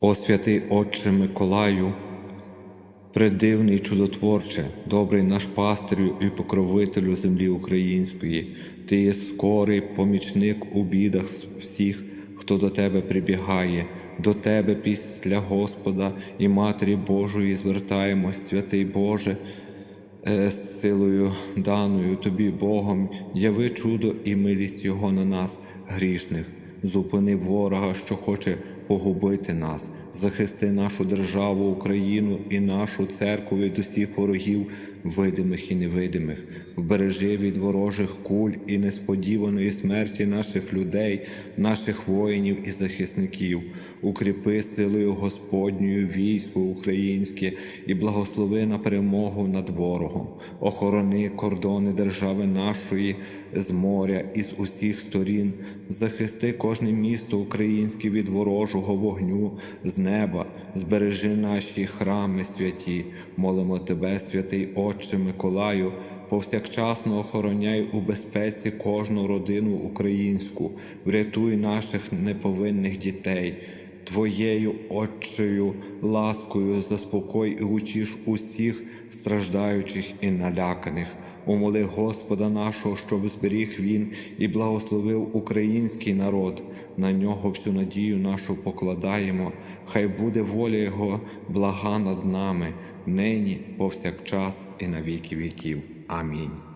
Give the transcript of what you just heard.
О святий Отче Миколаю, предивний чудотворче, добрий наш пастирю і покровителю землі української, ти є скорий помічник у бідах всіх, хто до тебе прибігає, до тебе після Господа і Матері Божої звертаємось, святий Боже, е, силою даною тобі Богом, яви чудо і милість Його на нас, грішних, зупини ворога, що хоче погубити нас, захисти нашу державу, Україну і нашу церкву від усіх ворогів, видимих і невидимих, вбережи від ворожих куль і несподіваної смерті наших людей, наших воїнів і захисників, укріпи силою Господньою військо українське і благослови на перемогу над ворогом, охорони кордони держави нашої з моря і з усіх сторін, захисти кожне місто українське від ворожого вогню з неба, збережи наші храми святі, молимо Тебе, святий Отче Миколаю, повсякчасно охороняй у безпеці кожну родину українську, врятуй наших неповинних дітей. Твоєю отчею ласкою заспокой і учиш усіх страждаючих і наляканих. Умоли Господа нашого, щоб зберіг він і благословив український народ. На нього всю надію нашу покладаємо. Хай буде воля Його блага над нами, нині, повсякчас і на віки віків. Амінь.